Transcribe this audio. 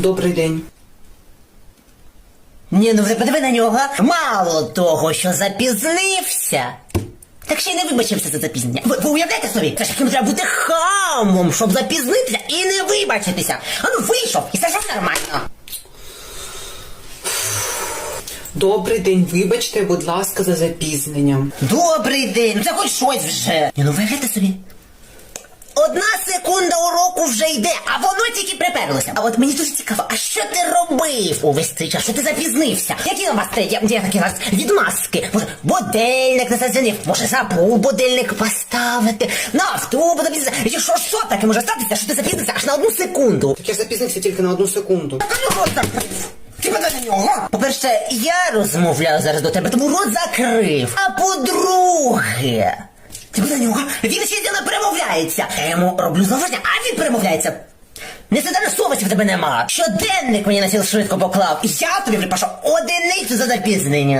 Добрий день. Ні, ну ви подиви на нього. Мало того, що запізнився. Так ще й не вибачився за запізнення. Ви, ви уявляєте собі? Це ж яким треба бути хамом, щоб запізнитися і не вибачитися. А ну вийшов, і це ж нормально. Добрий день, вибачте, будь ласка, за запізнення. Добрий день, ну це хоч щось вже. Ні, ну виглядайте собі. Одна секунда уроку вже йде, а воно тільки приперлося. А от мені дуже цікаво, а що ти робив увесь цей час? Що ти запізнився? Які у вас те, я, я такі зараз відмазки? Може, будильник не зазінив, може забув будильник поставити, на автобус запізнився. І Що, що таке може статися, що ти запізнився аж на одну секунду? Так я запізнився тільки на одну секунду. Та ну рот закрив. Ти мене на нього. По-перше, я розмовляю зараз до тебе, тому рот закрив. А по-друге, ти за на нього. Він ще не перемовляється. Я йому роблю зауваження, а він перемовляється. Не задане совісті в тебе нема. Щоденник мені на сіл швидко поклав. Я тобі припашу одиницю за запізнення.